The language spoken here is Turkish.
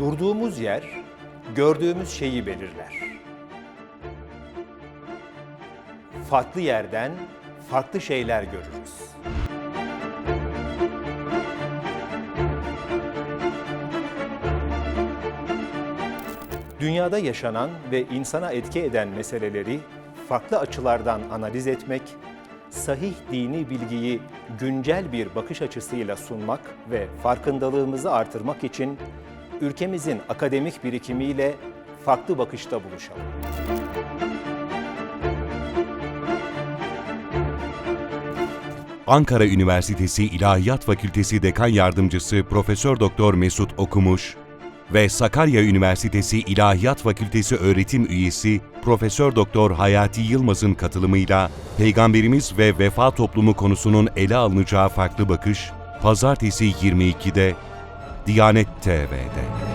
Durduğumuz yer, gördüğümüz şeyi belirler. Farklı yerden farklı şeyler görürüz. Dünyada yaşanan ve insana etki eden meseleleri farklı açılardan analiz etmek, sahih dini bilgiyi güncel bir bakış açısıyla sunmak ve farkındalığımızı artırmak için ülkemizin akademik birikimiyle farklı bakışta buluşalım. Ankara Üniversitesi İlahiyat Fakültesi Dekan Yardımcısı Profesör Doktor Mesut Okumuş ve Sakarya Üniversitesi İlahiyat Fakültesi öğretim üyesi Profesör Doktor Hayati Yılmaz'ın katılımıyla Peygamberimiz ve Vefa Toplumu konusunun ele alınacağı farklı bakış Pazartesi 22'de Diyanet TV'de.